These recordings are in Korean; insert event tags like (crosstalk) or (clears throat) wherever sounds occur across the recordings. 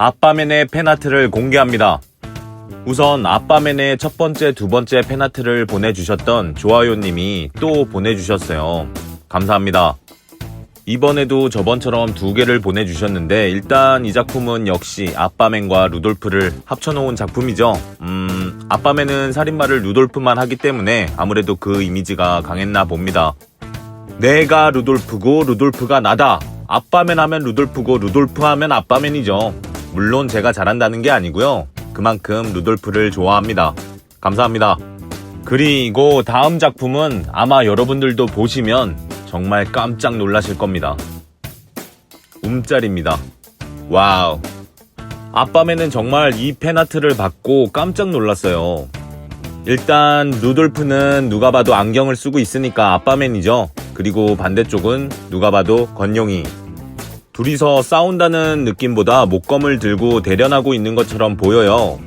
아빠맨의 팬아트를 공개합니다. 우선 아빠맨의 첫 번째, 두 번째 팬아트를 보내주셨던 좋아요님이 또 보내주셨어요. 감사합니다. 이번에도 저번처럼 두 개를 보내주셨는데 일단 이 작품은 역시 아빠맨과 루돌프를 합쳐놓은 작품이죠. 음, 아빠맨은 살인마를 루돌프만 하기 때문에 아무래도 그 이미지가 강했나 봅니다. 내가 루돌프고 루돌프가 나다. 아빠맨 하면 루돌프고 루돌프 하면 아빠맨이죠. 물론 제가 잘한다는 게 아니고요. 그만큼 루돌프를 좋아합니다. 감사합니다. 그리고 다음 작품은 아마 여러분들도 보시면 정말 깜짝 놀라실 겁니다. 움짤입니다. 와우. 아빠맨은 정말 이 팬아트를 받고 깜짝 놀랐어요. 일단 루돌프는 누가 봐도 안경을 쓰고 있으니까 아빠맨이죠. 그리고 반대쪽은 누가 봐도 건용이. 둘이서 싸운다는 느낌보다 목검을 들고 대련하고 있는 것처럼 보여요.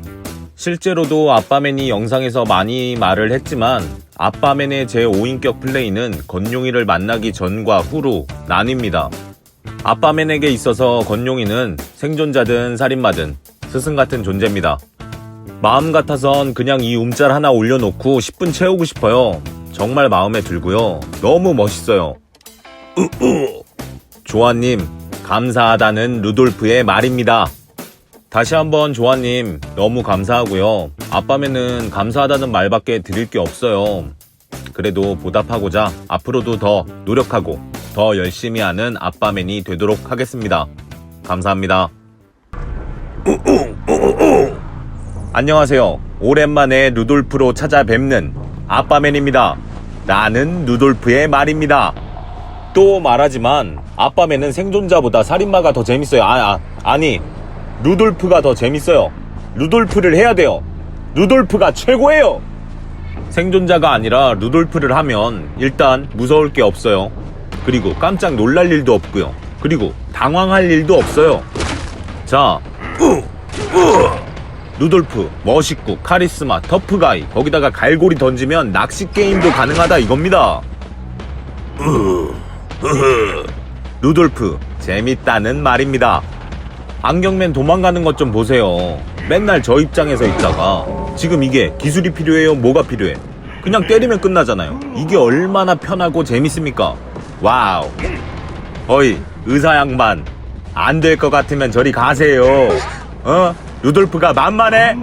실제로도 아빠맨이 영상에서 많이 말을 했지만 아빠맨의 제 5인격 플레이는 건용이를 만나기 전과 후로 나뉩니다. 아빠맨에게 있어서 건용이는 생존자든 살인마든 스승 같은 존재입니다. 마음 같아선 그냥 이 움짤 하나 올려놓고 10분 채우고 싶어요. 정말 마음에 들고요. 너무 멋있어요. (clears throat) 조아님, 감사하다는 루돌프의 말입니다. 다시 한번 조아님, 너무 감사하고요. 아빠맨은 감사하다는 말밖에 드릴 게 없어요. 그래도 보답하고자 앞으로도 더 노력하고 더 열심히 하는 아빠맨이 되도록 하겠습니다. 감사합니다. 안녕하세요. 오랜만에 루돌프로 찾아뵙는 아빠맨입니다. 나는 루돌프의 말입니다. 또 말하지만 아빠맨은 생존자보다 살인마가 더 재밌어요. 아, 아 아니 루돌프가 더 재밌어요. 루돌프를 해야 돼요. 루돌프가 최고예요. 생존자가 아니라 루돌프를 하면 일단 무서울 게 없어요. 그리고 깜짝 놀랄 일도 없고요. 그리고 당황할 일도 없어요. 자, 루돌프, 멋있고 카리스마, 터프가이, 거기다가 갈고리 던지면 낚시 게임도 가능하다 이겁니다. (laughs) 루돌프, 재밌다는 말입니다. 안경맨 도망가는 것 좀 보세요. 맨날 저 입장에서 있다가 지금 이게 기술이 필요해요? 뭐가 필요해? 그냥 때리면 끝나잖아요. 이게 얼마나 편하고 재밌습니까? 와우. 어이, 의사 양반. 안 될 것 같으면 저리 가세요. 어? 루돌프가 만만해?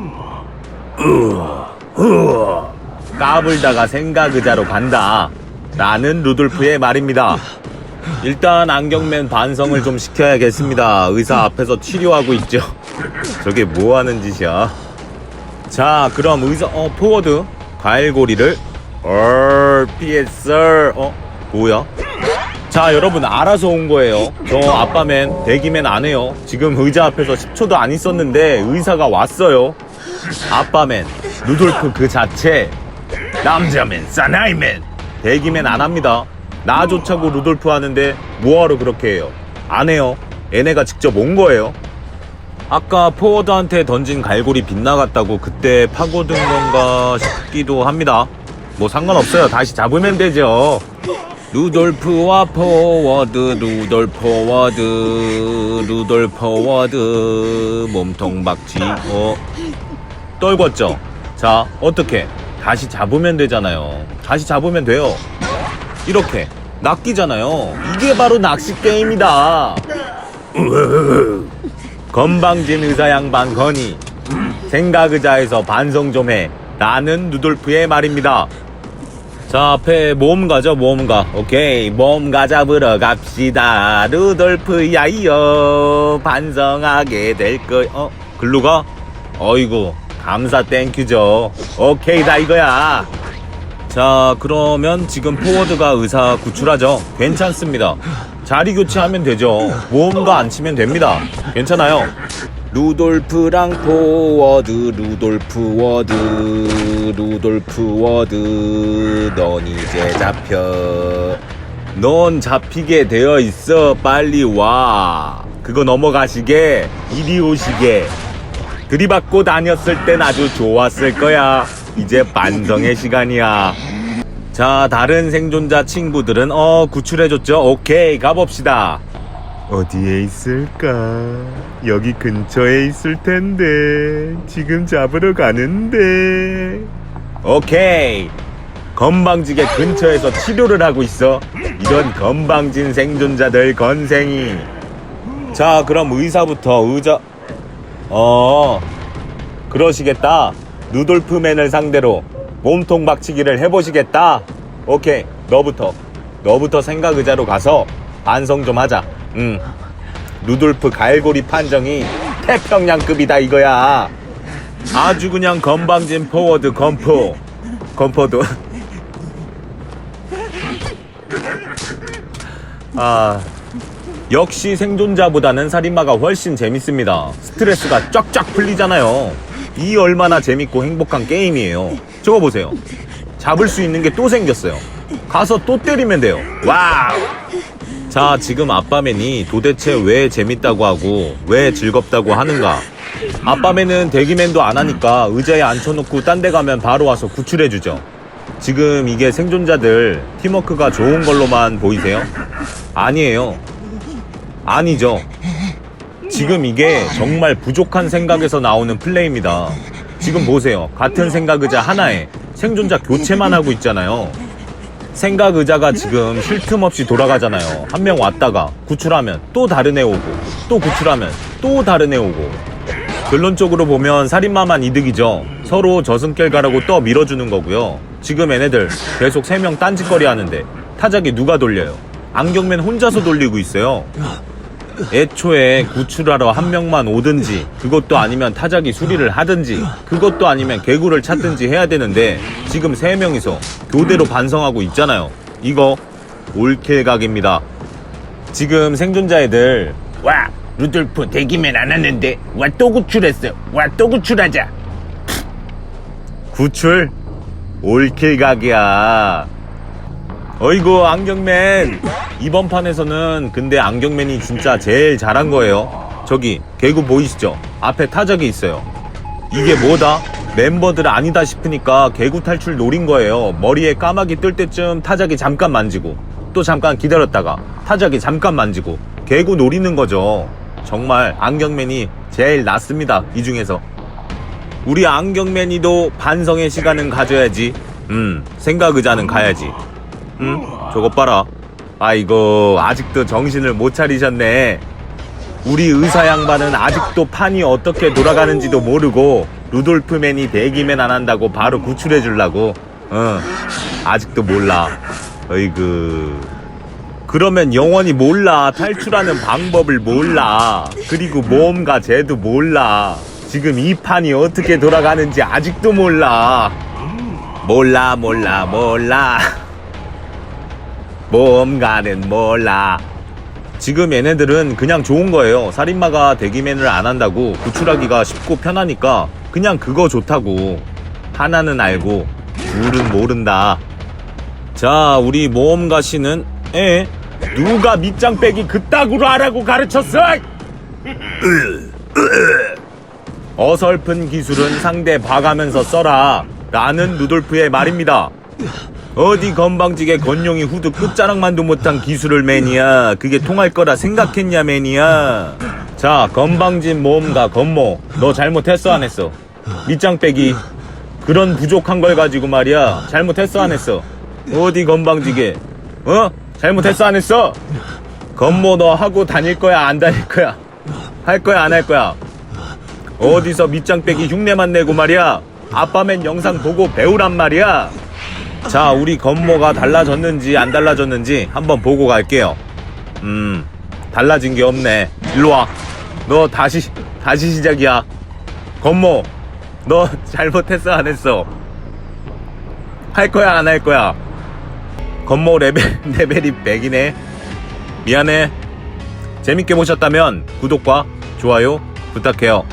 까불다가 생각 의자로 간다. 라는 루돌프의 말입니다. 일단 안경맨 반성을 좀 시켜야겠습니다. 의사 앞에서 치료하고 있죠. 저게 뭐 하는 짓이야? 자, 그럼 의사, 어, 포워드. 갈고리를, 어, 피했어. 어, 뭐야? 자, 여러분, 알아서 온 거예요. 저 아빠맨, 대기맨 안 해요. 지금 의자 앞에서 10초도 안 있었는데 의사가 왔어요. 아빠맨, 루돌프 그 자체. 남자맨, 사나이맨. 대기맨 안 합니다. 나조차고 루돌프 하는데 뭐하러 그렇게 해요? 안 해요. 얘네가 직접 온 거예요. 아까 포워드한테 던진 갈고리 빗나갔다고 그때 파고든 건가 싶기도 합니다. 뭐 상관없어요. 다시 잡으면 되죠. 루돌프와 포워드, 루돌프 워드, 루돌프 워드, 몸통 박치, 어, 떨궜죠? 자, 어떻게? 다시 잡으면 되잖아요. 다시 잡으면 돼요. 이렇게 낚이잖아요. 이게 바로 낚시 게임이다. 건방진 의사 양반 건이 생각 의자에서 반성 좀 해. 나는 누돌프의 말입니다. 자, 앞에 모험가죠, 모험가. 오케이, 모험가 잡으러 갑시다. 루돌프 야이요. 반성하게 될 거. 어, 글로 가? 어이구, 감사 땡큐죠. 오케이, 다 이거야. 자, 그러면 지금 포워드가 의사 구출하죠. 괜찮습니다. 자리 교체하면 되죠. 모험가 안 치면 됩니다. 괜찮아요. 루돌프랑 포워드, 루돌프 워드, 루돌프 워드, 넌 이제 잡혀. 넌 잡히게 되어 있어. 빨리 와. 그거 넘어가시게. 이리 오시게. 들이받고 다녔을 땐 아주 좋았을 거야. 이제 반성의 시간이야. 자, 다른 생존자 친구들은 어 구출해줬죠. 오케이 가봅시다. 어디에 있을까? 여기 근처에 있을 텐데 지금 잡으러 가는데 오케이 건방지게 근처에서 치료를 하고 있어 이런 건방진 생존자들 건생이 자 그럼 의사부터 의자 어 그러시겠다 누돌프맨을 상대로 몸통 박치기를 해보시겠다. 오케이 너부터. 너부터 생각 의자로 가서 반성 좀 하자. 응. 누돌프 갈고리 판정이 태평양급이다 이거야. 아주 그냥 건방진 포워드 건포. 건포도. 아 역시 생존자보다는 살인마가 훨씬 재밌습니다. 스트레스가 쫙쫙 풀리잖아요. 이 얼마나 재밌고 행복한 게임이에요. 저거 보세요. 잡을 수 있는 게 또 생겼어요. 가서 또 때리면 돼요. 와우! 자, 지금 아빠맨이 도대체 왜 재밌다고 하고 왜 즐겁다고 하는가? 아빠맨은 대기맨도 안 하니까 의자에 앉혀놓고 딴 데 가면 바로 와서 구출해주죠. 지금 이게 생존자들 팀워크가 좋은 걸로만 보이세요? 아니에요. 아니죠. 지금 이게 정말 부족한 생각에서 나오는 플레이입니다. 지금 보세요. 같은 생각 의자 하나에 생존자 교체만 하고 있잖아요. 생각 의자가 지금 쉴 틈 없이 돌아가잖아요. 한 명 왔다가 구출하면 또 다른 애 오고 또 구출하면 또 다른 애 오고 결론적으로 보면 살인마만 이득이죠. 서로 저승길 가라고 떠 밀어주는 거고요. 지금 얘네들 계속 세명 딴짓거리 하는데 타작이 누가 돌려요? 안경맨 혼자서 돌리고 있어요. 애초에 구출하러 한 명만 오든지 그것도 아니면 타작이 수리를 하든지 그것도 아니면 개구를 찾든지 해야 되는데 지금 세 명이서 교대로 반성하고 있잖아요. 이거 올킬각입니다. 지금 생존자 애들 와 루돌프 대기면 안 하는데 와 또 구출했어 와 또 구출하자 구출 올킬각이야 어이구 안경맨. 이번 판에서는 근데 안경맨이 진짜 제일 잘한 거예요. 저기 개구 보이시죠? 앞에 타적이 있어요. 이게 뭐다? 멤버들 아니다 싶으니까 개구 탈출 노린 거예요. 머리에 까마귀 뜰 때쯤 타작이 잠깐 만지고 또 잠깐 기다렸다가 타작이 잠깐 만지고 개구 노리는 거죠. 정말 안경맨이 제일 낫습니다 이 중에서. 우리 안경맨이도 반성의 시간은 가져야지. 음 생각 의자는 가야지 응? 저것 봐라. 아이고, 아직도 정신을 못 차리셨네. 우리 의사 양반은 아직도 판이 어떻게 돌아가는지도 모르고, 루돌프맨이 대기맨 안 한다고 바로 구출해 주려고. 응, 아직도 몰라. 어이구. 그러면 영원히 몰라. 탈출하는 방법을 몰라. 그리고 모험가 쟤도 몰라. 지금 이 판이 어떻게 돌아가는지 아직도 몰라. 몰라, 몰라, 몰라. 모험가는 몰라. 지금 얘네들은 그냥 좋은 거예요. 살인마가 대기맨을 안 한다고 구출하기가 쉽고 편하니까 그냥 그거 좋다고. 하나는 알고 둘은 모른다. 자, 우리 모험가 씨는 에 누가 밑장 빼기 그따구로 하라고 가르쳤어? (laughs) 어설픈 기술은 상대 봐가면서 써라. 라는 루돌프의 말입니다. 어디 건방지게 건용이 후드 끝자락만도 못한 기술을 매니아 그게 통할 거라 생각했냐 매니아 자 건방진 모험가 건모 너 잘못했어 안 했어? 밑장 빼기. 그런 부족한 걸 가지고 말이야. 잘못했어 안 했어? 어디 건방지게? 어? 잘못했어 안 했어? 건모 너 하고 다닐 거야 안 다닐 거야? 할 거야 안 할 거야? 어디서 밑장 빼기 흉내만 내고 말이야. 아빠맨 영상 보고 배우란 말이야 자, 우리 건모가 달라졌는지 안 달라졌는지 한번 보고 갈게요. 음, 달라진 게 없네. 일로 와. 너 다시, 다시 시작이야. 건모, 너 (laughs) 잘못했어, 안 했어? 할 거야, 안 할 거야? 건모 레벨, (laughs) 레벨이 100이네. 미안해. 재밌게 보셨다면 구독과 좋아요 부탁해요.